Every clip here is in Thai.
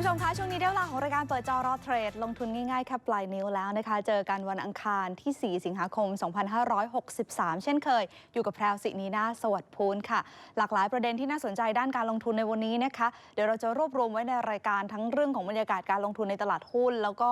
คุณผู้ชมคะช่วงนี้ได้ เปิดจอรอเทรด ลงทุนง่ายๆแค่ปลายนิ้วแล้วนะคะ เจอกันวันอังคารที่ 4 สิงหาคม 2563 เช่นเคย อยู่กับแพรวสินีนาสวัสดิ์พูนค่ะ หลากหลายประเด็นที่น่าสนใจด้านการลงทุนในวันนี้นะคะ เดี๋ยวเราจะรวบรวมไว้ในรายการทั้งเรื่องของบรรยากาศการลงทุนในตลาดหุ้น แล้วก็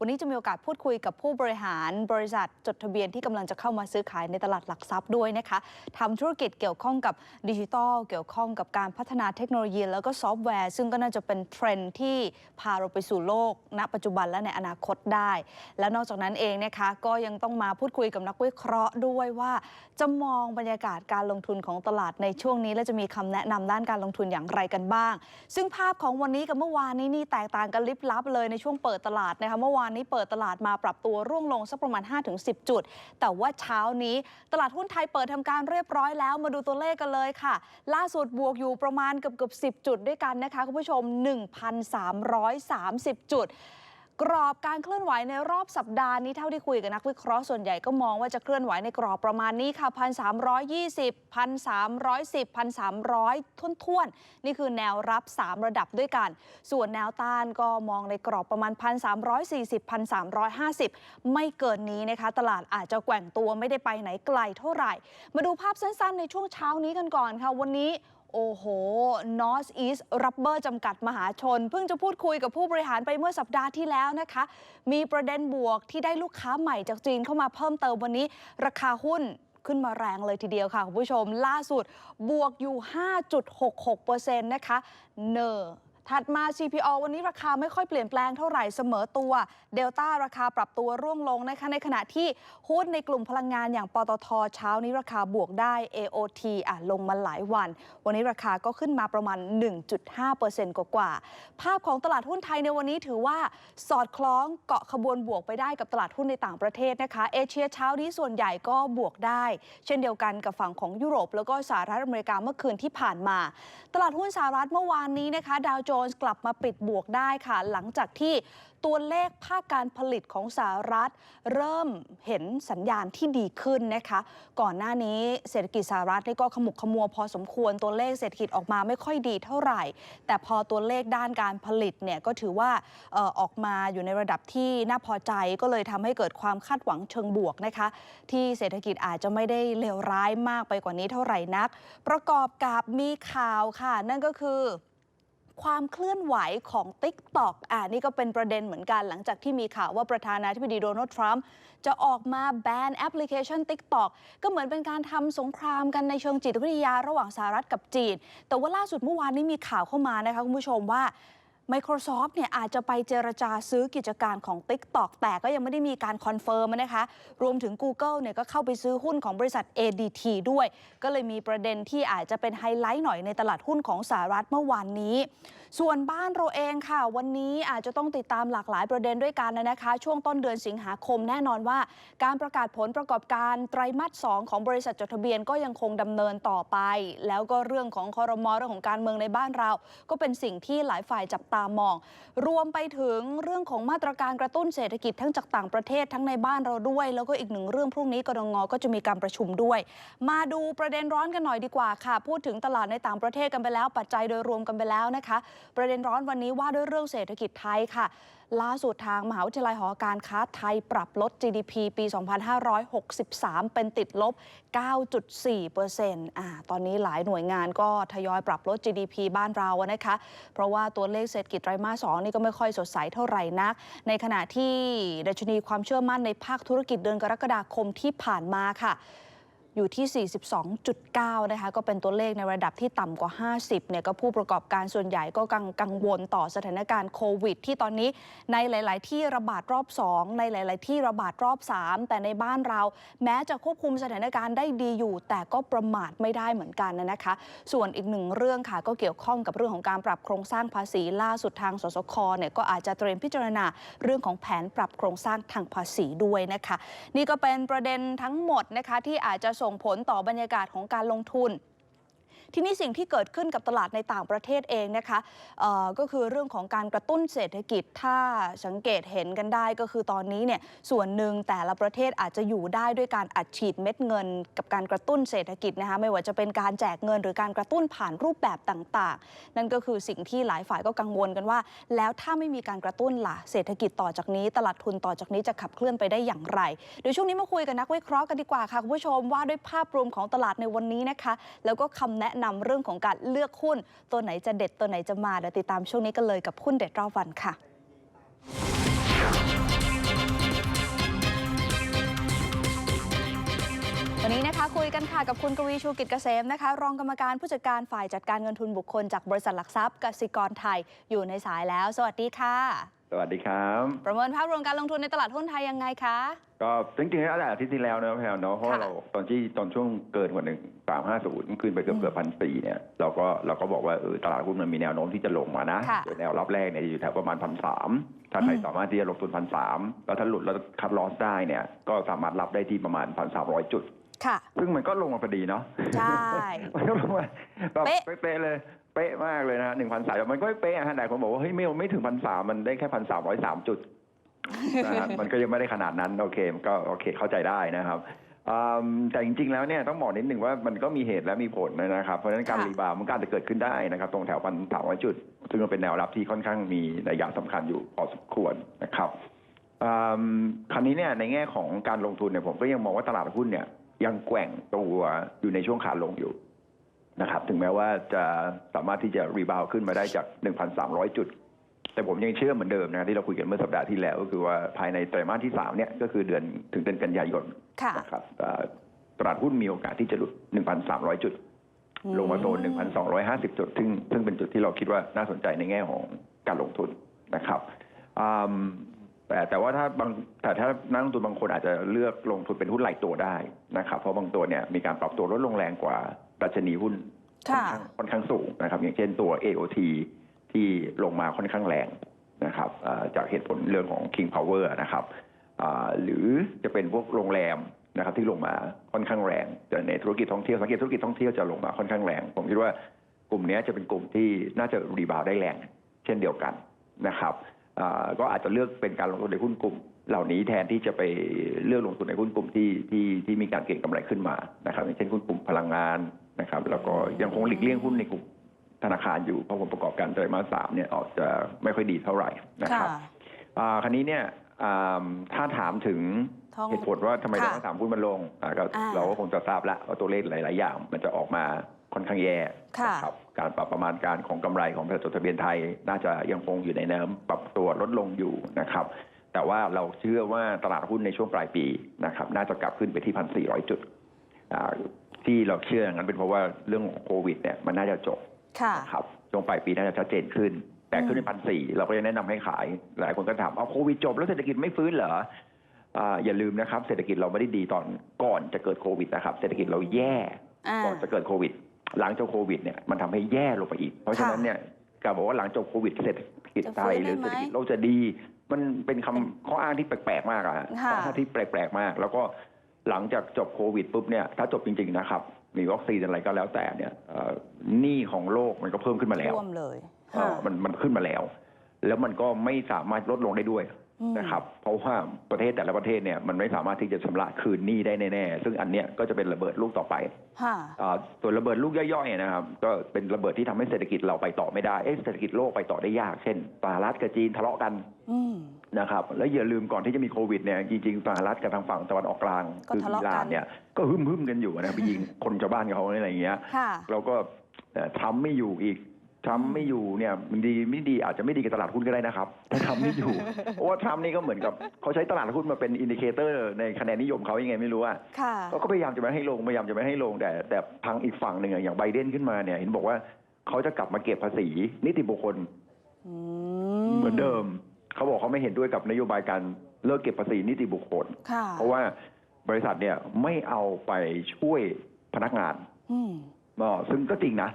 วันนี้จะมีโอกาสพูดคุยกับผู้บริหารบริษัทจดทะเบียนที่กำลังจะเข้ามาซื้อขายในตลาดหลักทรัพย์ด้วยนะคะทำธุรกิจเกี่ยวข้องกับดิจิทัลเกี่ยวข้องกับการพัฒนาเทคโนโลยี แล้วก็ซอฟต์แวร์ ซึ่งก็น่าจะเป็นเทรนด์ที่พาเราไปสู่โลกณ ปัจจุบันและในอนาคตได้ และนอกจากนั้นเองนะคะก็ยังต้องมาพูดคุยกับนักวิเคราะห์ด้วยว่าจะมองบรรยากาศการลงทุนของตลาดในช่วงนี้ และจะมีคำแนะนำด้านการลงทุนอย่างไรกันบ้าง ซึ่งภาพของวันนี้กับเมื่อวานนี้นี่แตกต่างกันลิบลับเลยในช่วงเปิดตลาดนะคะเมื่อวานนี้เปิดตลาดมาปรับตัวร่วงลงสักประมาณ 5-10 จุด แต่ว่าเช้านี้ตลาดหุ้นไทยเปิดทำการเรียบร้อยแล้วมาดูตัวเลขกันเลยค่ะ ล่าสุดบวกอยู่ประมาณเกือบเกือบ10 จุดด้วยกันนะคะคุณผู้ชม 1,330จุด กรอบการเคลื่อนไหวในรอบสัปดาห์นี้เท่าที่คุยกับนักวิเคราะห์ส่วนใหญ่ก็มองว่าจะเคลื่อนไหวในกรอบประมาณนี้ค่ะ 1,320 1,310 1,300ท้วนๆนี่คือแนวรับ 3 ระดับด้วยกัน ส่วนแนวต้านก็มองในกรอบประมาณ 1,340 1,350 ไม่เกินนี้นะคะ ตลาดอาจจะแกว่งตัวไม่ได้ไปไหนไกลเท่าไหร่ มาดูภาพสั้นๆ ในช่วงเช้านี้กันก่อนค่ะวันนี้ โอ้โห North East Rubber จำกัดมหาชน เพิ่งจะพูดคุยกับผู้บริหารไปเมื่อสัปดาห์ที่แล้วนะคะ มีประเด็นบวกที่ได้ลูกค้าใหม่จากจีนเข้ามาเพิ่มเติมวันนี้ ราคาหุ้นขึ้นมาแรงเลยทีเดียวค่ะคุณผู้ชม ล่าสุดบวกอยู่ 5.66%นะคะ เนอร์ ถัดมา CPO วันนี้ราคาไม่ค่อยเปลี่ยนแปลงเท่าไหร่เสมอตัว เดลต้าราคาปรับตัวร่วงลงนะคะ ในขณะที่หุ้นในกลุ่มพลังงานอย่างปตทเช้านี้ราคาบวกได้ AOT อะลงมาหลายวัน วันนี้ราคาก็ขึ้นมาประมาณ 1.5%กว่าๆภาพของตลาดหุ้นไทยในวันนี้ถือว่าสอดคล้องเกาะขบวนบวกไปได้กับตลาดหุ้นในต่างประเทศนะคะ เอเชียเช้านี้ส่วนใหญ่ก็บวกได้ เช่นเดียวกันกับฝั่งของยุโรป แล้วก็สหรัฐอเมริกาเมื่อคืนที่ผ่านมา ตลาดหุ้นสหรัฐเมื่อวานนี้นะคะ ดาวโจนส์กลับมาปิดบวกได้ค่ะ หลังจากที่ตัวเลขภาคการผลิตของสหรัฐ เริ่มเห็นสัญญาณที่ดีขึ้นนะคะ ก่อนหน้านี้เศรษฐกิจสหรัฐนี่ก็ขมุกขมัวพอสมควรตัวเลขเศรษฐกิจออกมาไม่ค่อยดีเท่าไหร่ แต่พอตัวเลขด้านการผลิตเนี่ยก็ถือว่าออออกมาอยู่ในระดับที่น่าพอใจก็เลยทำให้เกิดความคาดหวังเชิงบวกนะคะ ที่เศรษฐกิจอาจจะไม่ได้เลวร้ายมากไปกว่านี้เท่าไหร่นัก ประกอบกับมีข่าวค่ะ นั่นก็คือ ความเคลื่อนไหวของ TikTok อ่านี่ก็เป็นประเด็นเหมือนกันหลังจากที่มีข่าวว่าประธานาธิบดีโดนัลด์ทรัมป์จะออกมาแบนแอปพลิเคชัน TikTok ก็เหมือนเป็นการทำสงครามกันในเชิงจิตวิทยาระหว่างสหรัฐกับจีน แต่ว่าล่าสุดเมื่อวานนี้มีข่าวเข้ามานะคะคุณผู้ชมว่า Microsoft เนี่ยอาจจะไปเจรจาซื้อกิจการของ TikTok แต่ก็ยังไม่ได้มีการคอนเฟิร์มนะคะ รวมถึง Google เนี่ยก็เข้าไปซื้อหุ้นของบริษัท ADT ด้วย ก็เลยมีประเด็นที่อาจจะเป็นไฮไลท์หน่อยในตลาดหุ้นของสหรัฐเมื่อวานนี้ ส่วนบ้านเราเองค่ะ วันนี้อาจจะต้องติดตามหลากหลายประเด็นด้วยกันนะคะ ช่วงต้นเดือนสิงหาคมแน่นอนว่า การประกาศผลประกอบการไตรมาส2ของบริษัทจดทะเบียนก็ยังคงดำเนินต่อไป แล้วก็เรื่องของคอรมอเรื่องของการเมืองในบ้านเรา ก็เป็นสิ่งที่หลายฝ่ายจับตามอง รวมไปถึงเรื่องของมาตรการกระตุ้นเศรษฐกิจทั้งจากต่างประเทศทั้งในบ้านเราด้วย แล้วก็อีกหนึ่งเรื่องพรุ่งนี้กรงก็จะมีการประชุมด้วย มาดูประเด็นร้อนกันหน่อยดีกว่าค่ะ พูดถึงตลาดในต่างประเทศกันไปแล้วปัจจัยโดยรวมกันไปแล้วนะคะประเด็นร้อนวันนี้ว่าด้วยเรื่องเศรษฐกิจไทยค่ะ ล่าสุดทางมหาวิทยาลัยหอการค้าไทยปรับลด GDP ปี 2563 เป็นติดลบ 9.4%อ่าตอนนี้หลายหน่วยงานก็ทยอยปรับลด GDP บ้านเรานะคะ เพราะว่าตัวเลขเศรษฐกิจไตรมาส 2 นี่ก็ไม่ค่อยสดใสเท่าไหร่นัก ในขณะที่ดัชนีความเชื่อมั่นในภาคธุรกิจเดือนกรกฎาคมที่ผ่านมาค่ะ อยู่ที่ 42.9 นะคะ ก็เป็นตัวเลขในระดับที่ต่ำกว่า 50 เนี่ย ก็ผู้ประกอบการส่วนใหญ่ก็กังกงวลต่อสถานการณ์โควิด ที่ตอนนี้ในหลาย ๆ ที่ระบาดรอบ 2 ในหลาย ๆ ที่ระบาดรอบ 3 แต่ในบ้านเรา แม้จะควบคุมสถานการณ์ได้ดีอยู่ แต่ก็ประมาทไม่ได้เหมือนกันนะคะ ส่วนอีกหนึ่งเรื่องค่ะ ก็เกี่ยวข้องกับเรื่องของการปรับโครงสร้างภาษีล่าสุดทางสสค เนี่ยก็อาจจะเตรียมพิจารณาเรื่องของแผนปรับโครงสร้างทางภาษีด้วยนะคะ นี่ก็เป็นประเด็นทั้งหมดนะคะที่อาจจะส่งผลต่อบรรยากาศของการลงทุน ทีนี้สิ่งที่เกิดขึ้นกับตลาดในต่างประเทศเองนะคะก็คือเรื่องของการกระตุ้นเศรษฐกิจถ้าสังเกตเห็นกันได้ก็คือตอนนี้เนี่ยส่วนหนึ่งแต่ละประเทศอาจจะอยู่ได้ด้วยการอัดฉีดเม็ดเงิน กับการกระตุ้นเศรษฐกิจนะคะไม่ว่าจะเป็นการแจกเงินหรือการกระตุ้นผ่านรูปแบบต่าง ๆ นั่นก็คือสิ่งที่หลายฝ่ายก็กังวลกันว่า แล้วถ้าไม่มีการกระตุ้นล่ะเศรษฐกิจต่อจากนี้ ตลาดทุนต่อจากนี้จะขับเคลื่อนไปได้อย่างไรเดี๋ยวช่วงนี้มาคุยกับนักวิเคราะห์กันดีกว่าค่ะคุณผู้ชมว่าด้วยภาพรวมของตลาดในวันนี้นะคะ แล้วก็คำแนะนำเรื่องของการเลือกหุ้น ตัวไหนจะเด็ดตัวไหนจะมาเดี๋ยวติดตามช่วงนี้กันเลยกับหุ้นเด็ดรอบวันค่ะวันนี้นะคะคุยกันค่ะกับคุณกวีชูกิจเกษมนะคะ รองกรรมการผู้จัดการฝ่ายจัดการเงินทุนบุคคลจากบริษัทหลักทรัพย์กสิกรไทยอยู่ในสายแล้ว สวัสดีค่ะ สวัสดีครับ ประเมินภาพรวมการลงทุนในตลาดหุ้นไทยยังไงคะ ก็จริงๆแล้วอาทิตย์ที่แล้วนะแพลวเนาะเพราะว่าค่ะ เราตอนที่ตอนช่วงเกินกว่าหนึ่งสามห้าศูนย์ขึ้นไปเกือบอืมเกือบพันสี่เนี่ยเราก็เราก็บอกว่าเออตลาดหุ้นมันมีแนวโน้มที่จะลงมานะค่ะโดยแนวรับแรกเนี่ยจะอยู่แถวประมาณพันสามถ้าใครอืม สามารถที่จะลงทุนพันสามแล้วถ้าหลุดแล้วคัดลอสได้เนี่ยก็สามารถรับได้ที่ประมาณพันสามร้อยจุด ค่ะ ซึ่งมันก็ลงมาพอดีเนาะ ใช่ มันก็ลงมาแบบเป๊ะ เป๊ะๆเลย เป๊ะมากเลยนะหนึ่งพันสามมันก็ไม่เป๊ะอะฮะแต่คนบอกว่าเฮ้ยไม่ไม่ถึงพันสามมันได้แค่พันสามร้อยสามจุดนะฮะมันก็ยังไม่ได้ขนาดนั้นโอเคมันก็โอเคเข้าใจได้นะครับอืมแต่จริงๆแล้วเนี่ยต้องบอกนิดหนึ่งว่ามันก็มีเหตุและมีผลนะครับ เพราะฉะนั้นการค่ะรีบาวด์มันก็อาจจะเกิดขึ้นได้นะครับ ตรงแถวพันสามร้อยจุด ซึ่งมันเป็นแนวรับที่ค่อนข้างมีนัยยะสำคัญอยู่พอสมควรนะครับอืมคราวนี้เนี่ยในแง่ของการลงทุนเนี่ยผมก็ยังมองว่าตลาดหุ้นเนี่ยยังแกว่งตัวอยู่ในช่วงขาลงอยู่ นะครับถึงแม้ว่าจะสามารถที่จะรีบาวขึ้นมาได้จาก 1,300 จุด แต่ผมยังเชื่อเหมือนเดิมนะที่เราคุยกันเมื่อสัปดาห์ที่แล้ว ก็คือว่าภายในไตรมาสที่ 3 เนี่ยก็คือเดือนถึงเดือนกันยายนค่ะนะครับเอ่อตลาดหุ้นมีโอกาสที่จะหลุด 1,300 จุด ลงมาโซน 1,250 จุด ซึ่งซึ่งเป็นจุดที่เราคิดว่าน่าสนใจในแง่ของการลงทุนนะครับอืมแต่แต่ว่าถ้าบางแต่ถ้านักลงทุนบางคนอาจจะเลือกลงทุนเป็นหุ้นหลายตัวได้นะครับ เพราะบางตัวเนี่ยมีการปรับตัวลดลงแรงกว่า ดัชนีหุ้นค่อนค่ะข้างค่อนข้างสูงนะครับ อย่างเช่นตัว AOT ที่ลงมาค่อนข้างแรงนะครับเอ่อจากเหตุผลเรื่องของ King Power นะครับอ่าหรือจะเป็นพวกโรงแรมนะครับที่ลงมาค่อนข้างแรงแต่ในธุรกิจท่องเที่ยวสังเกตธุรกิจท่องเที่ยวจะลงมาค่อนข้างแรง ผมคิดว่ากลุ่มเนี้ยจะเป็นกลุ่มที่น่าจะรีบาวด์ได้แรง เช่นเดียวกันนะครับอ่าก็อาจจะเลือกเป็นการลงทุนในหุ้นกลุ่ม เหล่านี้แทนที่จะไปเลือกลงทุนในหุ้นกลุ่มที่ที่ที่มีการเก็งกำไรขึ้นมานะครับอย่างเช่นหุ้นกลุ่มพลังงาน นะครับแล้วก็ยังคงหลีกเลี่ยงหุ้นในกลุ่มธนาคารอยู่เพราะผลประกอบการไตรมาสสามเนี่ยออกจะไม่ค่อยดีเท่าไหร่นะคค่ะรับอ่าคราวนี้เนี่ยอ่าถ้าถามถึงท้องเหตุผลว่าทำไมค่ะเราต้องถามหุ้นมันลงอ่าก็อ่าเราก็คงจะทราบแล้วว่าตัวเลขหลาย ๆ อย่าง มันจะออกมาค่อนข้างแย่ค่ะนะครับการปรับประมาณการของกำไรของบริษัทจดทะเบียนไทย น่าจะยังคงอยู่ในแนวปรับตัวลดลงอยู่นะครับ แต่ว่าเราเชื่อว่าตลาดหุ้นในช่วงปลายปีนะครับ น่าจะกลับขึ้นไปที่พันสี่ร้อยจุดอ่า ที่เราเชื่ออย่างนั้นเป็นเพราะว่าเรื่องของโควิดเนี่ยมันน่าจะจบค่ะ นะครับช่วงปลายปีน่าจะชัดเจนขึ้น แต่ขึ้นเป็นพันสี่เราก็จะแนะนำให้ขาย หลายคนก็ถามเอาโควิดจบแล้วเศรษฐกิจไม่ฟื้นเหรออ่าอย่าลืมนะครับ เศรษฐกิจเราไม่ได้ดีตอนก่อนจะเกิดโควิดนะครับ เศรษฐกิจเราแย่อ่า ก่อนจะเกิดโควิด หลังจากโควิดเนี่ยมันทำให้แย่ลงไปอีก เพราะฉะนั้นเนี่ยการบอกว่าหลังจบโควิดเศรษฐกิจไทยหรือเศรษฐกิจโลกจะดี มันเป็นคำข้ออ้างที่แปลกๆมากอะค่ะ ข้ออ้างที่แปลกๆมาก แล้วก็ หลังจากจบโควิดปุ๊บเนี่ยถ้าจบจริง ๆ นะครับมีวัคซีนอะไรก็แล้วแต่เนี่ยเอ่อหนี้ของโลกมันก็เพิ่มขึ้นมาแล้วท่วมเลยเอ่อมันมันขึ้นมาแล้ว แล้วมันก็ไม่สามารถลดลงได้ด้วยอืมนะครับเพราะว่าประเทศแต่ละประเทศเนี่ยมันไม่สามารถที่จะชำระคืนหนี้ได้แน่ๆซึ่งอันเนี้ยก็จะเป็นระเบิดลูกต่อไปค่ะอ่าส่วนระเบิดลูกย่อยๆนะครับ ก็เป็นระเบิดที่ทำให้เศรษฐกิจเราไปต่อไม่ได้เอ๊ะเศรษฐกิจโลกไปต่อได้ยาก เช่นสหรัฐกับจีนทะเลาะกันอืม นะครับแล้วอย่าลืมก่อนที่จะมีโควิดเนี่ยจริงๆสหรัฐกับทางฝั่งตะวันออกกลางก็คืทะเลาะอิหกันร่านเนี่ยก็หึ่มๆกันอยู่นะไปยิงคนชาวบ้านเขาอะไรอย่างเงี้ย ค่ะ เราก็เอ่อทำไม่อยู่อีกทำไม่อยู่เนี่ยมันดีไม่ดีอาจจะไม่ดีกับตลาดหุ้นก็ได้นะครับถ้าทำไม่อยู่ เพราะว่าทรัมป์นี่ก็เหมือนกับเขาใช้ตลาดหุ้นมาเป็นอินดิเคเตอร์ในคะแนนนิยมเขายังไงไม่รู้อะค่ะ เขาก็พยายามจะไม่ให้ลงพยายามจะไม่ให้ลงแต่ แต่ทางอีกฝั่งหนึ่งอะอย่างไบเดนขึ้นมาเนี่ยเห็นบอกว่าเขาจะกลับมาเก็บภาษีนิติบุคคลอืเหมือนเดิม เขาบอกเขาไม่เห็นด้วยกับนโยบายการเลิกเก็บภาษีนิติบุคคล ค่ะเพราะว่าบริษัทเนี่ยไม่เอาไปช่วยพนักงานอืมอ๋อซึ่งก็จริงนะ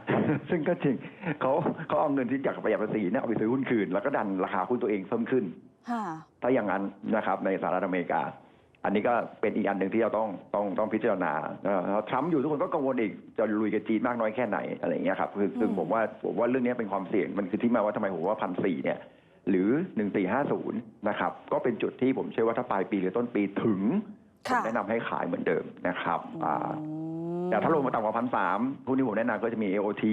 ซึ่งก็จริงเขาเขาเอาเงินที่จากประหยัดภาษีเนี่ยเอาไปซื้อหุ้นคืน แล้วก็ดันราคาหุ้นตัวเองเพิ่มขึ้น ค่ะ ถ้าอย่างนั้นนะครับในสหรัฐอเมริกา อันนี้ก็เป็นอีกอันหนึ่งที่เราต้องต้องต้องพิจารณาเอ่อทรัมป์อยู่ทุกคนก็กังวลอีกจะลุยกับจีนมากน้อยแค่ไหนอะไรอย่างเงี้ยครับคือซึ่งอืม ผมว่าผมว่าเรื่องนี้เป็นความเสี่ยงมันคือที่มาว่าทำไมผมว่าพันสี่เนี่ย หรือหนึ่งสี่ห้าศูนย์นะครับ ก็เป็นจุดที่ผมเชื่อว่าถ้าปลายปีหรือต้นปีถึงผมค่ะแนะนำให้ขายเหมือนเดิมนะครับอ่าอืมแต่ถ้าลงมาต่ำกว่าพันสามหุ้นที่ผมแนะนำก็จะมี AOT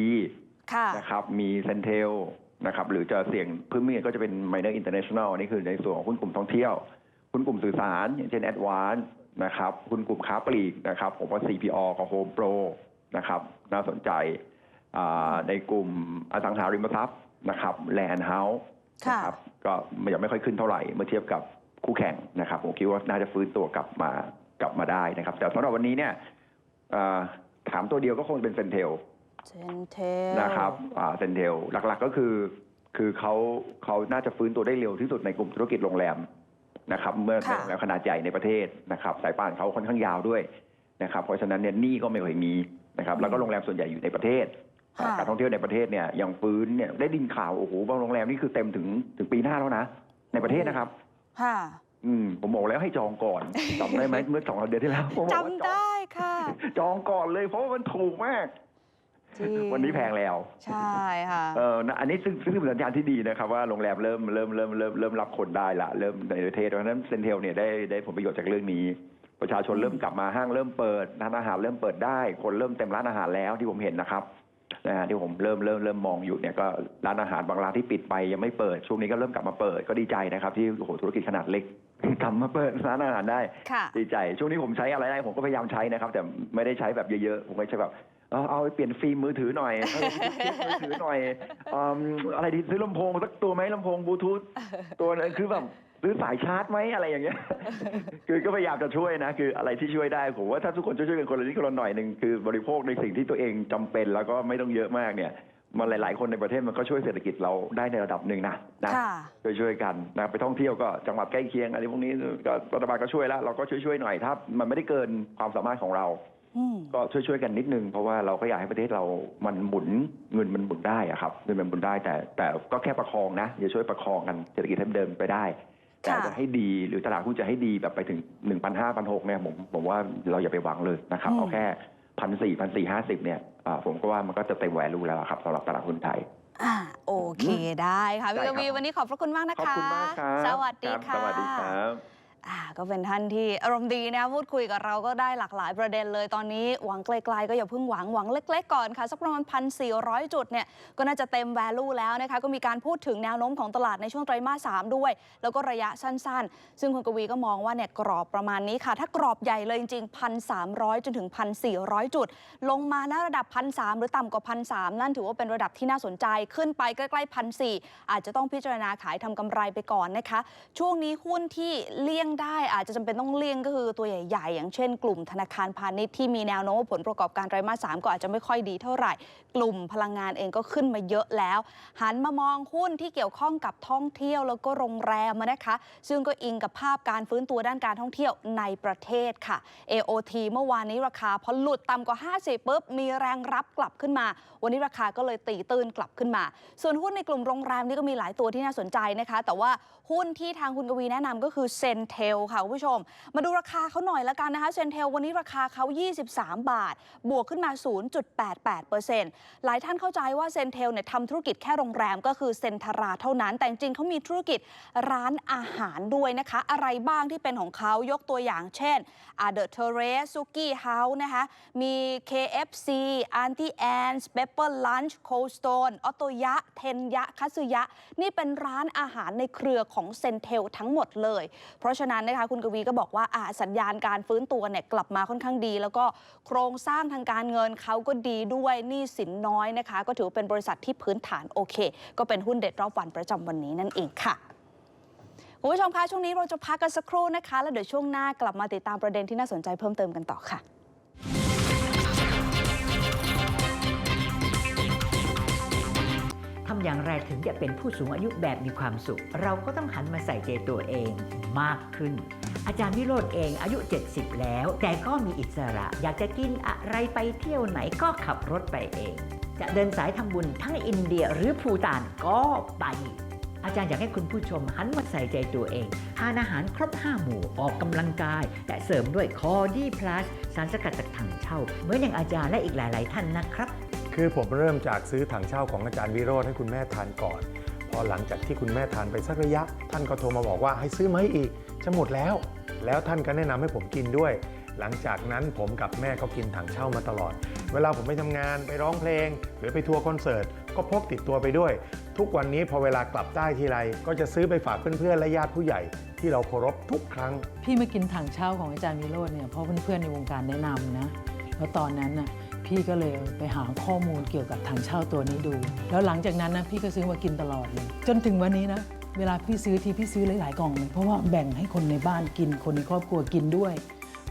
ค่ะนะครับ มีเซนเทลนะครับ หรือจะเสี่ยงเพิ่มเมีก็จะเป็น Minor International อันนี้คือในส่วนของหุ้นกลุ่มท่องเที่ยวหุ้นกลุ่มสื่อสาร อย่างเช่น Advance นะครับหุ้นกลุ่มค้าปลีกนะครับ ผมว่า CPO กับ Home Pro นะครับ น่าสนใจอ่าในกลุ่มอสังหาริมทรัพย์นะครับ Land House ค่ะ นะครับก็ยังไม่ค่อยขึ้นเท่าไหร่เมื่อเทียบกับคู่แข่งนะครับ ผมคิดว่าน่าจะฟื้นตัวกลับมากลับมาได้นะครับ แต่สำหรับวันนี้เนี่ยอ่าถามตัวเดียวก็คงเป็นเซนเทลเซนเทลนะครับเซนเทลหลักๆก็คือคือเขาเขาน่าจะฟื้นตัวได้เร็วที่สุดในกลุ่มธุรกิจโรงแรมนะครับ เมื่อค่ะโรงแรมขนาดใหญ่ในประเทศนะครับสายป่านเขาค่อนข้างยาวด้วยนะครับ เพราะฉะนั้นเนี่ยหนี้ก็ไม่ค่อยมีนะครับแล้วก็โรงแรมส่วนใหญ่อยู่ในประเทศค่ะ การท่องเที่ยวในประเทศเนี่ยยังฟื้นเนี่ยได้ดินข่าวโอ้โหบางโรงแรมนี่คือเต็มถึงถึงปีหน้าแล้วนะในประเทศนะครับค่ะอืมผมบอกแล้วให้จองก่อนจำได้ไหมเมื่อสองเดือนที่แล้วผมบอกว่าจำได้ค่ะ จองก่อนเลยเพราะว่ามันถูกมากจริงวันนี้แพงแล้ว ใช่ค่ะเออนะอันนี้ซึ่งซึ่งเป็นสัญญาณที่ดีนะครับว่าโรงแรมเริ่มเริ่มเริ่มเริ่มเริ่มรับคนได้ละเริ่มในประเทศเพราะฉะนั้นเซนเทลเนี่ยได้ได้ผลประโยชน์จากเรื่องนี้ ประชาชนเริ่มกลับมาห้างเริ่มเปิดร้านอาหารเริ่มเปิดได้ คนเริ่มเต็มร้านอาหารแล้วที่ผมเห็นนะครับ นะฮะที่ผมเริ่มเริ่มเริ่มมองอยู่เนี่ยก็ร้านอาหารบางร้านที่ปิดไปยังไม่เปิดช่วงนี้ก็เริ่มกลับมาเปิดก็ดีใจนะครับที่โอ้โหธุรกิจขนาดเล็กกลับมาเปิดร้านอาหารได้ค่ะดีใจ ช่วงนี้ผมใช้อะไรได้ผมก็พยายามใช้นะครับ แต่ไม่ได้ใช้แบบเยอะๆ ผมไม่ใช่แบบเอาเอาไปเปลี่ยนฟิล์มมือถือหน่อยเอามือถือหน่อยอืมอะไรดีซื้อลำโพงสักตัวไหมลำโพงบลูทูธตัวนึงคือแบบ ซื้อสายชาร์จไหมอะไรอย่างเงี้ย คือก็พยายามจะช่วยนะ คืออะไรที่ช่วยได้ผมว่าถ้าทุกคนช่วยๆกันคนละนิดคนละหน่อยหนึ่งคือบริโภคในสิ่งที่ตัวเองจำเป็นแล้วก็ไม่ต้องเยอะมากเนี่ยมันหลายๆ คนในประเทศมันก็ช่วยเศรษฐกิจเราได้ในระดับหนึ่งนะนะค่ะช่วยๆกันนะไปท่องเที่ยวก็จังหวัดใกล้เคียงอะไรพวกนี้ก็รัฐบาลก็ช่วยแล้ว เราก็ช่วยๆหน่อยถ้ามันไม่ได้เกินความสามารถของเราอืมก็ช่วยๆกันนิดนึงเพราะว่าเราก็อยากให้ประเทศเรามันหมุนเงินมันหมุนได้อะครับเงินมันหมุนได้แต่แต่ก็แค่ประคองนะอย่าช่วยประคองกันเศรษฐกิจให้มันเดินไปได้ แต่ค่ะจะให้ดีหรือตลาดหุ้นจะให้ดีแบบไปถึงหนึ่งพันห้าพันหกเนี่ยผมผมว่าเราอย่าไปหวังเลยนะครับอืมเอาแค่พันสี่พันสี่ห้าสิบเนี่ยอ่าผมก็ว่ามันก็จะเต็มแวลูแล้วล่ะครับสำหรับตลาดหุ้นไทยอ่าโอเคได้ค่ะพี่ได้กครับวีวันนี้ขอบพระคุณมากนะคะขอบคุณมากครับสวัสดีรับค่ะสวัสดีครับ อ่าก็เป็นท่านที่อารมณ์ดีนะพูดคุยกับเราก็ได้หลากหลายประเด็นเลยตอนนี้หวังไกลๆก็อย่าเพิ่งหวังหวังเล็ก ๆ ก่อนค่ะ สักประมาณพันสี่จุดเนี่ยก็น่าจะเต็ม value แล้วนะคะ ก็มีการพูดถึงแนวโน้มของตลาดในช่วงไตรมาส 3 ด้วย แล้วก็ระยะสั้นๆ ซึ่งคุณกวีก็มองว่าเนี่ยกรอบประมาณนี้ค่ะ ถ้ากรอบใหญ่เลยจริงๆพันสามจนถึงพันสี่จุด ลงมาณระดับพันสหรือต่ำกว่าพันสนั่นถือว่าเป็นระดับที่น่าสนใจขึ้นไปใกล้ๆพันสอาจจะต้องพิจารณาขายทำกำไรไปก่อนนะคะ ช่วงนี้หุ้นที่เลี่ยงได้ อาจจะจำเป็นต้องเลี่ยงก็คือตัวใหญ่ๆ อย่างเช่นกลุ่มธนาคารพาณิชย์ที่มีแนวโน้มว่าผลประกอบการไตรมาสสามก็อาจจะไม่ค่อยดีเท่าไหร่ กลุ่มพลังงานเองก็ขึ้นมาเยอะแล้ว หันมามองหุ้นที่เกี่ยวข้องกับท่องเที่ยวแล้วก็โรงแรมนะคะ ซึ่งก็อิงกับภาพการฟื้นตัวด้านการท่องเที่ยวในประเทศค่ะ AOT เมื่อวานนี้ราคาพอหลุดต่ำกว่า 50ปุ๊บมีแรงรับกลับขึ้นมา วันนี้ราคาก็เลยตีตื้นกลับขึ้นมา ส่วนหุ้นในกลุ่มโรงแรมนี่ก็มีหลายตัวที่น่าสนใจนะคะ แต่ว่าหุ้นที่ทางคุณกวีแนะนำก็คือเซนเทลค่ะคุณผู้ชม มาดูราคาเขาหน่อยละกันนะคะเซนเทลวันนี้ราคาเขา 23 บาท บวกขึ้นมา 0.88%หลายท่านเข้าใจว่าเซนเทลเนี่ยทำธุรกิจแค่โรงแรมก็คือเซนทราเท่านั้น แต่จริงเขามีธุรกิจร้านอาหารด้วยนะคะ อะไรบ้างที่เป็นของเขายกตัวอย่างเช่นอาเดอะเทเรสซุกี้เฮาส์นะคะมี KFC Auntie a n n s Pepper Lunch Cold Stone ออโตยะ เทนยะ คัตสึยะ นี่เป็นร้านอาหารในเครือของเซนเทลทั้งหมดเลย เพราะฉะนั้นนะคะคุณกวีก็บอกว่าอ่าสัญญาณการฟื้นตัวเนี่ยกลับมาค่อนข้างดี แล้วก็โครงสร้างทางการเงินเขาก็ดีด้วยหนี้สินน้อยนะคะ ก็ถือว่าเป็นบริษัทที่พื้นฐานโอเค ก็เป็นหุ้นเด็ดรอบวันประจำวันนี้นั่นเองค่ะคุณผู้ชมคะช่วงนี้เราจะพักกันสักครู่นะคะ แล้วเดี๋ยวช่วงหน้ากลับมาติดตามประเด็นที่น่าสนใจเพิ่มเติมกันต่อค่ะำอย่างไรถึงจะเป็นผู้สูงอายุแบบมีความสุข เราก็ต้องหันมาใส่ใจตัวเองมากขึ้น อาจารย์วิโรธเองอายุ 70 แล้ว แต่ก็มีอิสระ อยากจะกินอะไรไปเที่ยวไหนก็ขับรถไปเอง จะเดินสายทำบุญทั้งอินเดียหรือภูตานก็ไปอาจารย์อยากให้คุณผู้ชมหันมาใส่ใจตัวเอง ทานอาหารครบ 5 หมู่ ออกกำลังกาย และเสริมด้วยคอดีพลัสสารสกัดจากถังเช่า เหมือนอย่างอาจารย์และอีกหลาย ๆ ท่านนะครับ คือผมเริ่มจากซื้อถังเช่าของอาจารย์วิโรธให้คุณแม่ทานก่อน พอหลังจากที่คุณแม่ทานไปสักระยะ ท่านก็โทรมาบอกว่าให้ซื้อมาให้อีกจะหมดแล้ว แล้วท่านก็แนะนำให้ผมกินด้วย หลังจากนั้นผมกับแม่ก็กินถังเช่ามาตลอด เวลาผมไปทำงานไปร้องเพลง หรือไปทัวร์คอนเสิร์ตก็พกติดตัวไปด้วย ทุกวันนี้พอเวลากลับได้ทีไรก็จะซื้อไปฝากเพื่อนๆและญาติผู้ใหญ่ที่เราเคารพทุกครั้ง พี่มากินถังเช่าของอาจารย์วิโรจน์เนี่ยเพราะเพื่อนๆในวงการแนะนำนะแล้วตอนนั้นน่ะ พี่ก็เลยไปหาข้อมูลเกี่ยวกับถังเช่าตัวนี้ดู แล้วหลังจากนั้นนะพี่ก็ซื้อมากินตลอดเลย จนถึงวันนี้นะเวลาพี่ซื้อทีพี่ซื้อหลายๆกล่องเลยเพราะว่าแบ่งให้คนในบ้านกินคนในครอบครัวกินด้วย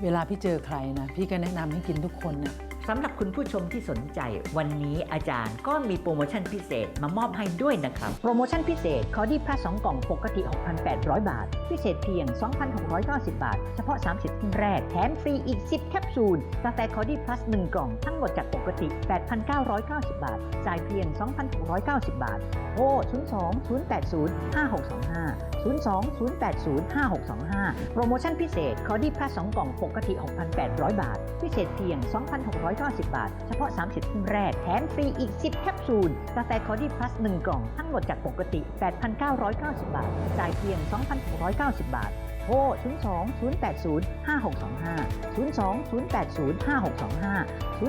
เวลาพี่เจอใครนะพี่ก็แนะนำให้กินทุกคนน่ะ สำหรับคุณผู้ชมที่สนใจ วันนี้อาจารย์ก็มีโปรโมชั่นพิเศษมามอบให้ด้วยนะครับ โปรโมชั่นพิเศษคอดี้พลัส2กล่องปกติ 6,800 บาท พิเศษเพียง 2,690 บาท เฉพาะ 30ท่านแรก แถมฟรีอีก 10 แคปซูล กาแฟคอดี้พลัส1กล่อง ทั้งหมดจากปกติ 8,990 บาท จ่ายเพียง 2,690 บาท โทร02 080 5625 02 080 5625 โปรโมชั่นพิเศษคอดี้พลัส2กล่องปกติ 6,800 บาท พิเศษเพียง2,690บาท เฉพาะ 30ท่านแรก แถมฟรีอีก 10 แคปซูล กาแฟคอดี้พลัส1กล่อง ทั้งหมดจากปกติ 8,990 บาท จ่ายเพียง 2,690 บาท โทร 02 080 5625 02 080 5625 02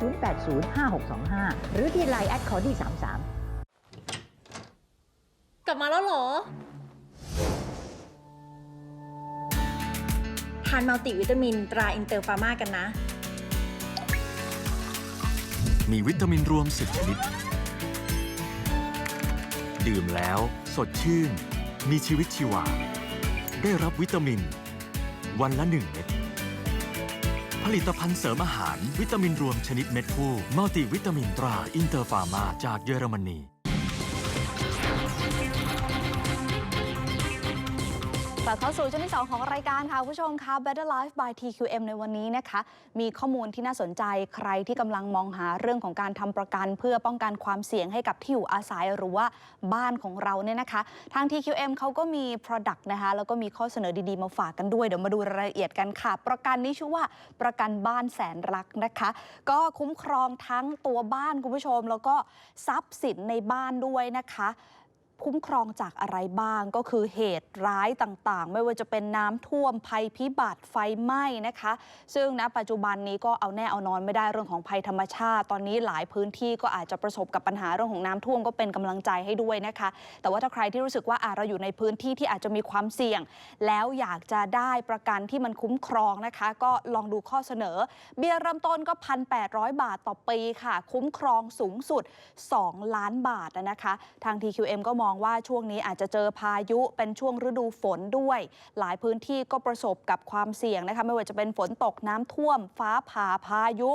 080 5625 หรือที่ไลน์แอดคอดี้33กลับมาแล้วเหรอ ทานมัลติวิตามินตราอินเตอร์ฟาร์มากันนะ มีวิตามินรวม 10 ชนิด ดื่มแล้ว สดชื่น มีชีวิตชีวา ได้รับวิตามิน วันละ 1 เม็ด ผลิตภัณฑ์เสริมอาหาร วิตามินรวมชนิดเม็ดฟูมัลติวิตามินตรา อินเตอร์ฟาร์มาจากเยอรมนี กลับเข้าสู่ช่วงที่ 2 ของรายการค่ะ ผู้ชมค่ะ Better Life by TQM ในวันนี้นะคะ มีข้อมูลที่น่าสนใจใครที่กำลังมองหาเรื่องของการทำประกันเพื่อป้องกันความเสี่ยงให้กับที่อยู่อาศัยหรือว่าบ้านของเราเนี่ยนะคะ ทาง TQM เขาก็มี Product นะคะแล้วก็มีข้อเสนอดีๆ มาฝากกันด้วย เดี๋ยวมาดูรายละเอียดกันค่ะ ประกันนี้ชื่อว่าประกันบ้านแสนรักนะคะ ก็คุ้มครองทั้งตัวบ้านคุณผู้ชม แล้วก็ทรัพย์สินในบ้านด้วยนะคะ คุ้มครองจากอะไรบ้างก็คือเหตุร้ายต่างๆ ไม่ว่าจะเป็นน้ำท่วมภัยพิบัติไฟไหม้นะคะ ซึ่งณปัจจุบันนี้ก็เอาแน่เอานอนไม่ได้เรื่องของภัยธรรมชาติ ตอนนี้หลายพื้นที่ก็อาจจะประสบกับปัญหาเรื่องของน้ำท่วมก็เป็นกำลังใจให้ด้วยนะคะ แต่ว่าถ้าใครที่รู้สึกว่าอะเราอยู่ในพื้นที่ที่อาจจะมีความเสี่ยง แล้วอยากจะได้ประกันที่มันคุ้มครองนะคะ ก็ลองดูข้อเสนอ เบี้ยเริ่มต้นก็ 1,800 บาทต่อปีค่ะ คุ้มครองสูงสุด 2 ล้านบาทนะคะ ทาง TQM ก็มององว่าช่วงนี้อาจจะเจอพายุเป็นช่วงฤดูฝนด้วย หลายพื้นที่ก็ประสบกับความเสี่ยงนะคะไม่ว่าจะเป็นฝนตกน้ำท่วม ฟ้าผ่าพายุ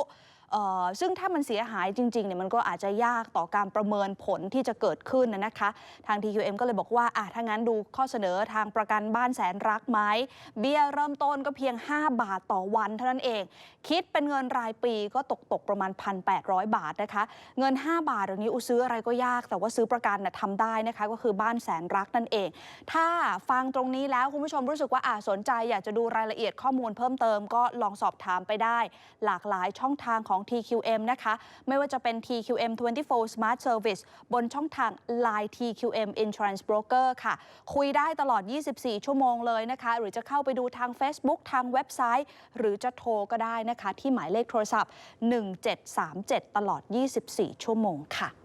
ซึ่งถ้ามันเสียหายจริงๆเนี่ยมันก็อาจจะยากต่อการประเมินผลที่จะเกิดขึ้นนะคะ ทาง TQM ก็เลยบอกว่าอะถ้างั้นดูข้อเสนอทางประกันบ้านแสนรักไหมเบี้ยเริ่มต้นก็เพียง 5 บาทต่อวันเท่านั้นเอง คิดเป็นเงินรายปีก็ตกตกประมาณ 1,800 บาทนะคะ เงิน 5 บาทเดี๋ยวนี้อุซื้ออะไรก็ยาก แต่ว่าซื้อประกันน่ะทำได้นะคะ ก็คือบ้านแสนรักนั่นเอง ถ้าฟังตรงนี้แล้วคุณผู้ชมรู้สึกว่าอาสนใจอยากจะดูรายละเอียดข้อมูลเพิ่มเติมก็ลองสอบถามไปได้ หลากหลายช่องทางของ TQM นะคะ ไม่ว่าจะเป็น TQM 24 Smart Service บนช่องทาง Line TQM Insurance Broker ค่ะ คุยได้ตลอด 24 ชั่วโมงเลยนะคะ หรือจะเข้าไปดูทาง Facebook ทางเว็บไซต์ หรือจะโทรก็ได้นะคะ ที่หมายเลขโทรศัพท์ 1737 ตลอด 24 ชั่วโมงค่ะอะ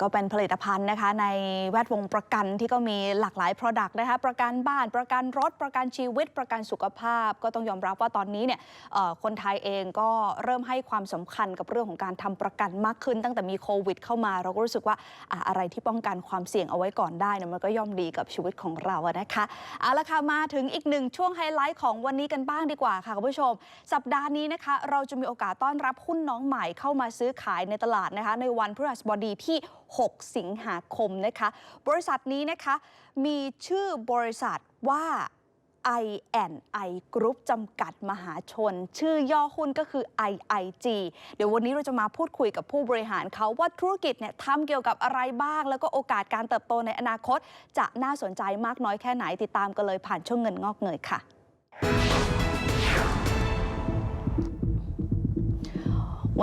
ก็เป็นผลิตภัณฑ์นะคะ ในแวดวงประกันที่ก็มีหลากหลาย Product นะคะประกันบ้านประกันรถประกันชีวิต ประกันสุขภาพ ก็ต้องยอมรับว่าตอนนี้เนี่ยคนไทยเองก็เริ่มให้ความสำคัญกับเรื่องของการทำประกันมากขึ้น ตั้งแต่มีโควิด เข้ามา เราก็รู้สึกว่าอะไรที่ป้องกันความเสี่ยงเอาไว้ก่อนได้นี่มันก็ย่อมดีกับชีวิตของเราอะนะคะเอาละค่ะมาถึงอีกหนึ่งช่วงไฮไลท์ของวันนี้กันบ้างดีกว่าค่ะคุณผู้ชม สัปดาห์นี้นะคะ เราจะมีโอกาสต้อนรับหุ้นน้องใหม่เข้ามาซื้อขายในตลาดนะคะ ในวันพฤหัสบดีที่6 สิงหาคมนะคะ บริษัทนี้นะคะมีชื่อบริษัทว่า I&I Group จำกัดมหาชน ชื่อย่อหุ้นก็คือ IIG เดี๋ยววันนี้เราจะมาพูดคุยกับผู้บริหารเขาว่าธุรกิจเนี่ยทำเกี่ยวกับอะไรบ้าง แล้วก็โอกาสการเติบโตในอนาคต จะน่าสนใจมากน้อยแค่ไหนติดตามกันเลยผ่านช่วงเงินงอกเงยค่ะ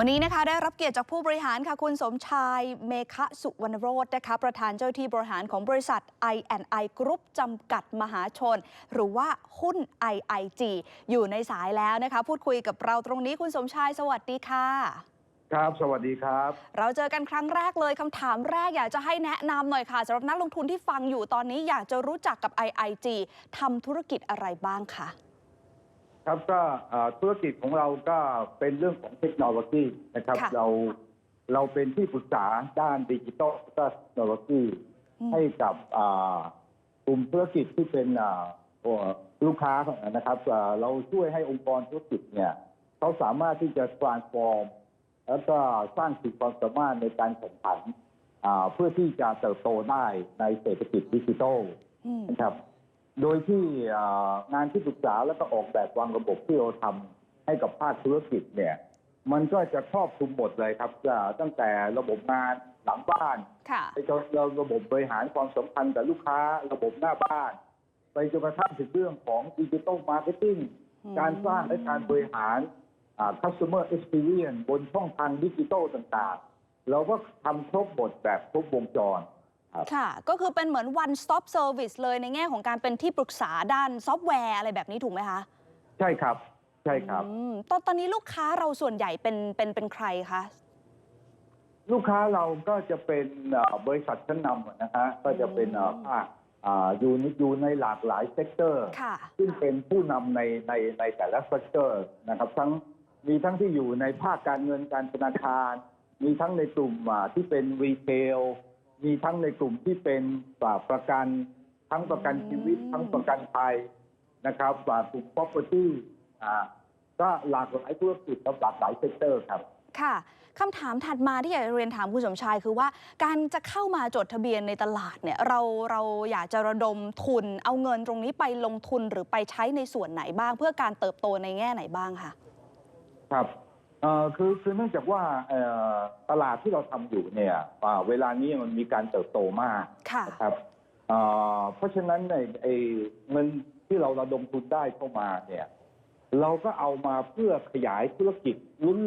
วันนี้นะคะได้รับเกียรติจากผู้บริหารค่ะคุณสมชายเมคะสุวรรณโรจน์นะคะประธานเจ้าหน้าที่บริหารของบริษัท I&I Group จำกัดมหาชน หรือว่าหุ้น IIG อยู่ในสายแล้วนะคะ พูดคุยกับเราตรงนี้คุณสมชายสวัสดีค่ะ ครับ สวัสดีครับ เราเจอกันครั้งแรกเลยคำถามแรกอยากจะให้แนะนำหน่อยค่ะสำหรับนักลงทุนที่ฟังอยู่ตอนนี้อยากจะรู้จักกับ IIG ทำธุรกิจอะไรบ้างคะ ครับก็เอ่อธุรกิจของเราก็เป็นเรื่องของเทคโนโลยีนะครับค่ะเราเราเป็นที่ปรึกษาด้านดิจิทัลและเทคโนโลยีอืมให้กับอ่ากลุ่มธุรกิจที่เป็นอ่าตัวลูกค้านะครับอ่าเราช่วยให้องค์กรธุรกิจเนี่ยเขาสามารถที่จะ transform แล้วก็สร้างขีดความสามารถในการแข่งขันอ่าเพื่อที่จะเติบโตได้ในเศรษฐกิจดิจิทัลอืมนะครับ โดยที่อ่างานที่ปรึกษาแล้วก็ออกแบบวางระบบที่เราทำให้กับภาคธุรกิจเนี่ย มันก็จะครอบคลุมหมดเลยครับจะตั้งแต่ระบบงานหลังบ้านค่ะไปจนเราระบบบริหารความสัมพันธ์กับลูกค้าระบบหน้าบ้าน ไปจนกระทั่งถึงเรื่องของดิจิ t a ลมาร์เก็ตติ้งอืมการสร้างและการบริหารอ่า customer experience บนช่องทางดิจิ t a ลต่างๆ เราก็ทำครบหมดแบบครบวงจร ค่ะ ก็คือเป็นเหมือน one stop service เลยในแง่ของการเป็นที่ปรึกษาด้านซอฟต์แวร์อะไรแบบนี้ถูกไหมคะ ใช่ครับ ใช่ครับ อืมตอนตอนนี้ลูกค้าเราส่วนใหญ่เป็นเป็นเป็นใครคะ ลูกค้าเราก็จะเป็นเอ่อบริษัทชั้นนำนะฮะก็จะเป็นเอ่อภาคอ่าอยู่ในอยู่ในหลากหลายเซกเตอร์ ค่ะ ซึ่งเป็นผู้นำในในในแต่ละเซกเตอร์นะครับ ทั้งมีทั้งที่อยู่ในภาคการเงินการธนาคาร มีทั้งในกลุ่มอ่าที่เป็นรีเทล มีทั้งในกลุ่มที่เป็นอ่าประกันทั้งประกันชีวิตอืมทั้งประกันภัยนะครับอ่ากลุ่ม property อ่าก็หลากหลายธุรกิจกับหลากหลายเซกเตอร์ครับค่ะคำถามถัดมาที่อยากจะเรียนถามคุณสมชายคือว่าการจะเข้ามาจดทะเบียนในตลาดเนี่ยเราเราอยากจะระดมทุน เอาเงินตรงนี้ไปลงทุนหรือไปใช้ในส่วนไหนบ้าง เพื่อการเติบโตในแง่ไหนบ้างคะครับ เอ่อคือคือเนื่องจากว่าเอ่อตลาดที่เราทำอยู่เนี่ยอ่าเวลานี้มันมีการเติบโตมากค่ะ นะครับเอ่อเพราะฉะนั้นในไอ้เงินที่เราระดมทุนได้เข้ามาเนี่ย เราก็เอามาเพื่อขยายธุรกิจ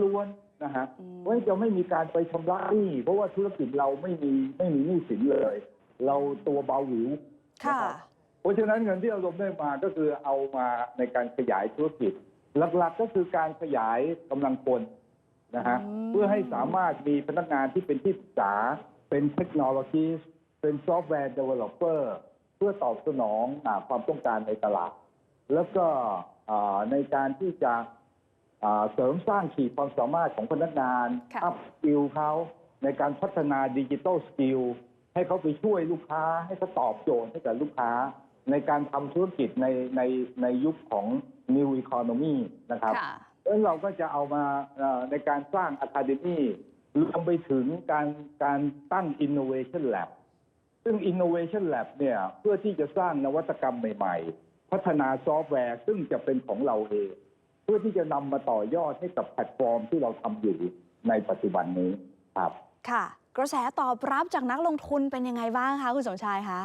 ล้วนๆนะฮะอืม เพราะจะไม่มีการไปชำระหนี้เพราะว่าธุรกิจเราไม่มีไม่มีหนี้สินเลย เราตัวเบาหวิว ค่ะนะครับเพราะฉะนั้นเงินที่เรารวมได้มาก็คือเอามาในการขยายธุรกิจ หลักๆก็คือการขยายกำลังคนนะฮะอืมเพื่อให้สามารถมีพนักงานที่เป็นที่ปรึกษา เป็นเทคโนโลยีเป็นซอฟต์แวร์เดเวลลอปเปอร์เพื่อตอบสนองอาความต้องการในตลาด แล้วก็อ่าในการที่จะอ่าเสริมสร้างขีดความสามารถของพนักงานค่ะอัพสกิลเขาในการพัฒนาดิจิ t a ลสกิลให้เขาไปช่วยลูกค้า ให้เขาตอบโจทย์ให้กับลูกค้า ในการทำธุรกิจในในในยุคของ New Economy นะครับค่ะแล้วเราก็จะเอามาเอ่อในการสร้าง Academy รวมไปถึงการการตั้ง Innovation Lab ซึ่ง Innovation Lab เนี่ยเพื่อที่จะสร้างนวัตกรรมใหม่ ๆ พัฒนาซอฟต์แวร์ซึ่งจะเป็นของเราเอง เพื่อที่จะนำมาต่อยอดให้กับแพลตฟอร์มที่เราทำอยู่ในปัจจุบันนี้ครับ ค่ะ กระแสตอบรับจากนักลงทุนเป็นยังไงบ้างคะ คุณสมชายคะ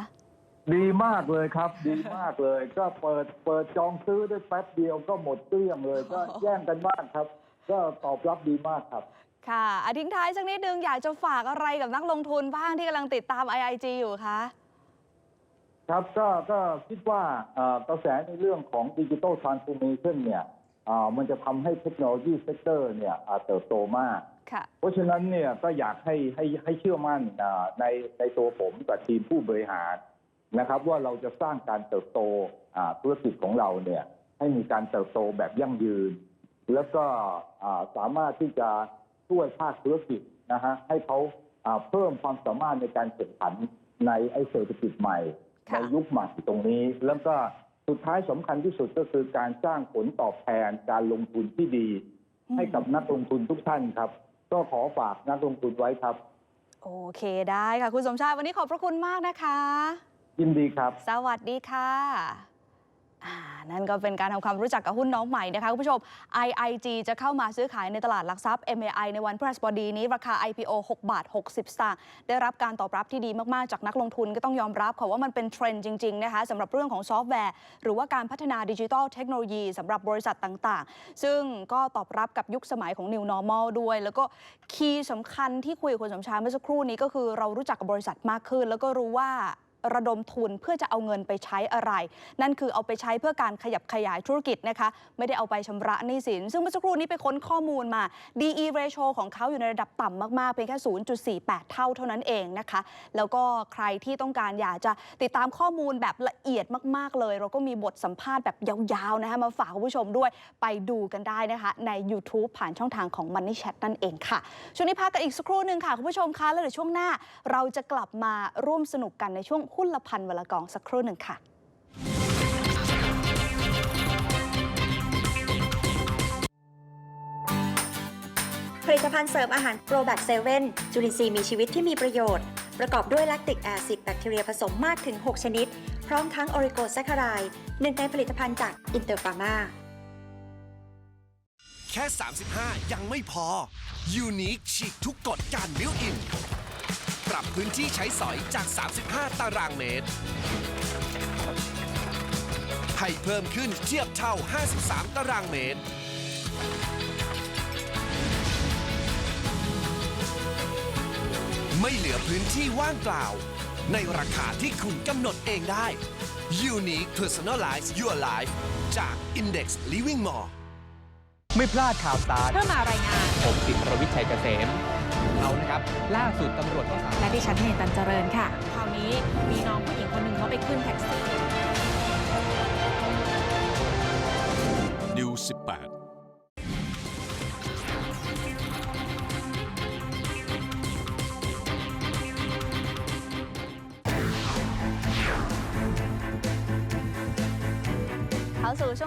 ดีมากเลยครับ ดีมากเลย ก็เปิดเปิดจองซื้อได้แป๊บเดียวก็หมดเกลี้ยงเลย ก็แย่งกันมากครับ ก็ตอบรับดีมากครับ ค่ะอะทิ้งท้ายสักนิดนึงอยากจะฝากอะไรกับนักลงทุนบ้างที่กำลังติดตาม IIG อยู่คะครับก็ก็คิดว่าเอ่อกระแสในเรื่องของดิจิทัลทรานส์ o r เมชันเนี่ยอ่ามันจะทำให้เทคโนโลยีเซกเตอร์เนี่ยอ่าเติบโตมากค่ะเพราะฉะนั้นเนี่ยก็อยากให้ให้ให้เชื่อมั่นอ่าในในตัวผมกับทีมผู้บริหาร นะครับ ว่าเราจะสร้างการเติบโตอ่าธุรกิจของเราเนี่ยให้มีการเติบโตแบบยั่งยืน แล้วก็อ่าสามารถที่จะช่วยภาคธุรกิจนะฮะให้เขาอ่าเพิ่มความสามารถในการแข่งขันในไอเศรษฐกิจใหม่ในค่ะยุคใหม่ตรงนี้ แล้วก็สุดท้ายสำคัญที่สุดก็คือการสร้างผลตอบแทนการลงทุนที่ดี ให้กับนักลงทุนทุกท่านครับ ก็ขอฝากนักลงทุนไว้ครับ โอเคได้ค่ะ คุณสมชายวันนี้ขอบพระคุณมากนะคะ ยินดีครับ สวัสดีค่ะอ่านั่นก็เป็นการทำความรู้จักกับหุ้นน้องใหม่นะคะคุณผู้ชม IIG จะเข้ามาซื้อขายในตลาดหลักทรัพย์ MAI ในวันพฤหัสบดีนี้ ราคา IPO 6 บาท 60 สตางค์ได้รับการตอบรับที่ดีมาก ๆ จากนักลงทุนก็ต้องยอมรับค่ะว่ามันเป็นเทรนด์จริง ๆ นะคะสำหรับเรื่องของซอฟต์แวร์ หรือว่าการพัฒนาดิจิทัลเทคโนโลยีสำหรับบริษัทต่าง ๆ ซึ่งก็ตอบรับกับยุคสมัยของ New Normal ด้วย แล้วก็คีย์สำคัญที่คุยกับคุณสมชายเมื่อสักครู่นี้ก็คือเรารู้จักกับบริษัทมากขึ้น แล้วก็รู้ว่า ระดมทุนเพื่อจะเอาเงินไปใช้อะไร นั่นคือเอาไปใช้เพื่อการขยับขยายธุรกิจนะคะ ไม่ได้เอาไปชำระหนี้สิน ซึ่งเมื่อสักครู่นี้ไปค้นข้อมูลมา DE ratio ของเขาอยู่ในระดับต่ำมากๆเพียงแค่ 0.48 เท่าเท่านั้นเองนะคะ แล้วก็ใครที่ต้องการอยากจะติดตามข้อมูลแบบละเอียดมาก ๆ เลย เราก็มีบทสัมภาษณ์แบบยาวๆนะคะมาฝากคุณผู้ชมด้วยไปดูกันได้นะคะใน YouTube ผ่านช่องทางของ Money Chat นั่นเองค่ะ ช่วงนี้พักกันอีกสักครู่หนึ่งค่ะคุณผู้ชมคะแล้วเดี๋ยวช่วงหน้า เราจะกลับมาร่วมสนุกกันในช่วงหุ้นละพันวลกองสักครู่หนึ่งค่ะผลิตภัณฑ์เสริมอาหารโปรแบคเซเว่นจุลินทรีย์มีชีวิตที่มีประโยชน์ ประกอบด้วยแลคติกแอซิดแบคทีเรียผสมมากถึง 6 ชนิด พร้อมทั้งออริโกแซคคารายหนึ่งในผลิตภัณฑ์จากอินเตอร์ฟาร์มาแค่ 35 ยังไม่พอยูนิคฉีกทุกกฎการบิวอิน ปรับพื้นที่ใช้สอยจาก 35 ตารางเมตร ให้เพิ่มขึ้นเทียบเท่า 53 ตารางเมตร ไม่เหลือพื้นที่ว่างเปล่า ในราคาที่คุณกำหนดเองได้ Unique Personalize Your Life จาก Index Living Mall ไม่พลาดข่าวสาร เพื่อมารายงาน ผมสิทธิ์รวิชัยเกษมเอานะครับ ล่าสุดตำรวจก็สามารถและดิฉันเนตันเจริญค่ะ คราวนี้มีน้องผู้หญิงคนหนึ่งเขาไปขึ้นแท็กซี่นิว18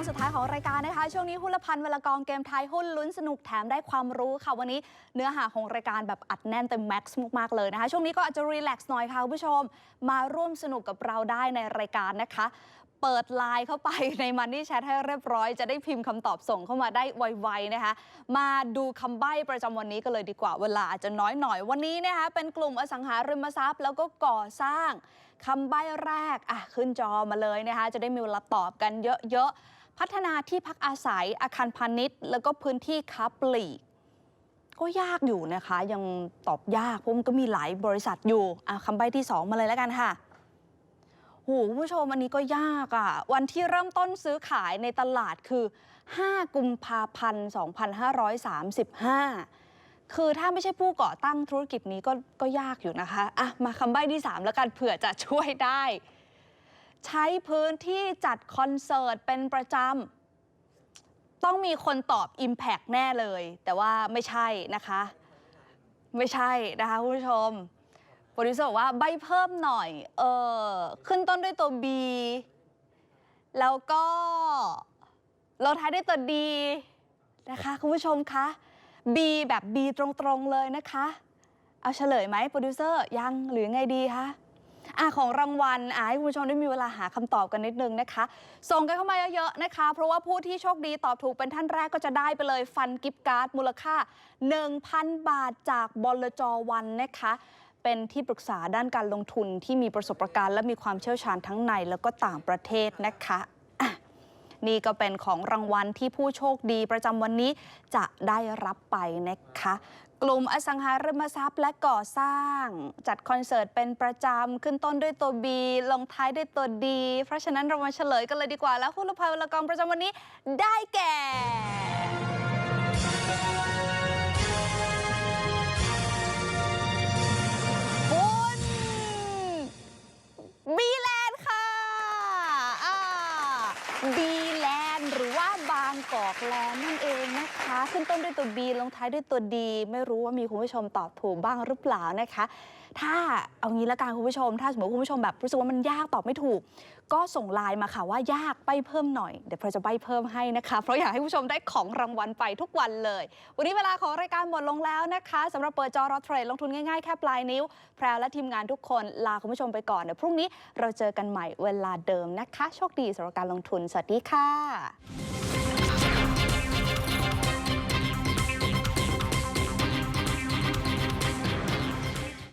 วงสุดท้ายของรายการนะคะ ช่วงนี้หุ้นละพันเวลากองเกมไทยหุ้นลุ้นสนุกแถมได้ความรู้ค่ะ วันนี้เนื้อหาของรายการแบบอัดแน่นเต็มแม็กซ์มากๆเลยนะคะ ช่วงนี้ก็อาจจะรีแลกซ์หน่อยค่ะคุณผู้ชม มาร่วมสนุกกับเราได้ในรายการนะคะเปิดไลน์เข้าไปใน Money Chat ให้เรียบร้อย จะได้พิมพ์คำตอบส่งเข้ามาได้ไวๆนะคะ มาดูคำใบ้ประจำวันนี้กันเลยดีกว่า เวลาอาจจะน้อยหน่อยวันนี้นะคะ เป็นกลุ่มอสังหาริมทรัพย์ แล้วก็ก่อสร้างคำใบ้แรกอะขึ้นจอมาเลยนะคะ จะได้มีเวลาตอบกันเยอะๆ พัฒนาที่พักอาศัยอาคารพาณิชย์ แล้วก็พื้นที่ค้าปลีก ก็ยากอยู่นะคะ ยังตอบยากเพราะมันก็มีหลายบริษัทอยู่อะคำใบ้ที่ 2 มาเลยแล้วกันค่ะโหคุณผู้ชมอันนี้ก็ยากอะ่ะ วันที่เริ่มต้นซื้อขายในตลาดคือ 5 กุมภาพันธ์ 2535 คือถ้าไม่ใช่ผู้ก่อตั้งธุรกิจนี้ก็ก็ยากอยู่นะคะอะมาคำใบ้ที่ 3 แล้วกันเผื่อจะช่วยได้ ใช้พื้นที่จัดคอนเสิร์ตเป็นประจำ ต้องมีคนตอบ Impact แน่เลย แต่ว่าไม่ใช่นะคะ ไม่ใช่นะคะคุณผู้ชมโปรดิวเซอร์บอกว่าใบเพิ่มหน่อย เออขึ้นต้นด้วยตัว B แล้วก็เราท้ายด้วยตัว D นะคะคุณผู้ชมคะ B แบบ B ตรงๆเลยนะคะ เอาเฉลยไหมโปรดิวเซอร์ยังหรือไงดีคะ อะของรางวัลอะให้คุณผู้ชมได้มีเวลาหาคำตอบกันนิดนึงนะคะ ส่งกันเข้ามาเยอะๆนะคะ เพราะว่าผู้ที่โชคดีตอบถูกเป็นท่านแรกก็จะได้ไปเลยฟันกิฟต์การ์ดมูลค่า 1,000 บาทจากบลจวันนะคะ เป็นที่ปรึกษาด้านการลงทุนที่มีประสบการณ์ และมีความเชี่ยวชาญทั้งในแล้วก็ต่างประเทศนะคะอะนี่ก็เป็นของรางวัลที่ผู้โชคดีประจำวันนี้จะได้รับไปนะคะ กลุ่มอสังหาริมทรัพย์และก่อสร้าง จัดคอนเสิร์ตเป็นประจำ ขึ้นต้นด้วยตัว B ลงท้ายด้วยตัว D เพราะฉะนั้นเรามาเฉลยกันเลยดีกว่า แล้วหุ้นละพายวลกองประจำวันนี้ได้แก่หุ้นบีแลนด์ค่ะบีแลนด์หรือว่าบาง กอกแลนด์นั่นเองนะคะ ขึ้นต้นด้วยตัว B ลงท้ายด้วยตัว D ไม่รู้ว่ามีคุณผู้ชมตอบถูกบ้างหรือเปล่านะคะ ถ้าเอางี้ละกันคุณผู้ชม ถ้าสมมติคุณผู้ชมแบบรู้สึกว่ามันยากตอบไม่ถูก ก็ส่งไลน์มาค่ะว่ายากใบเพิ่มหน่อย เดี๋ยวเราจะใบเพิ่มให้นะคะ เพราะอยากให้คุณผู้ชมได้ของรางวัลไปทุกวันเลย วันนี้เวลาของรายการหมดลงแล้วนะคะสำหรับเปิดจอรอเทรดลงทุนง่ายๆแค่ปลายนิ้ว แพรและทีมงานทุกคนลาคุณผู้ชมไปก่อนเดี๋ยวพรุ่งนี้เราเจอกันใหม่เวลาเดิมนะคะ โชคดีสำหรับการลงทุน สวัสดีค่ะ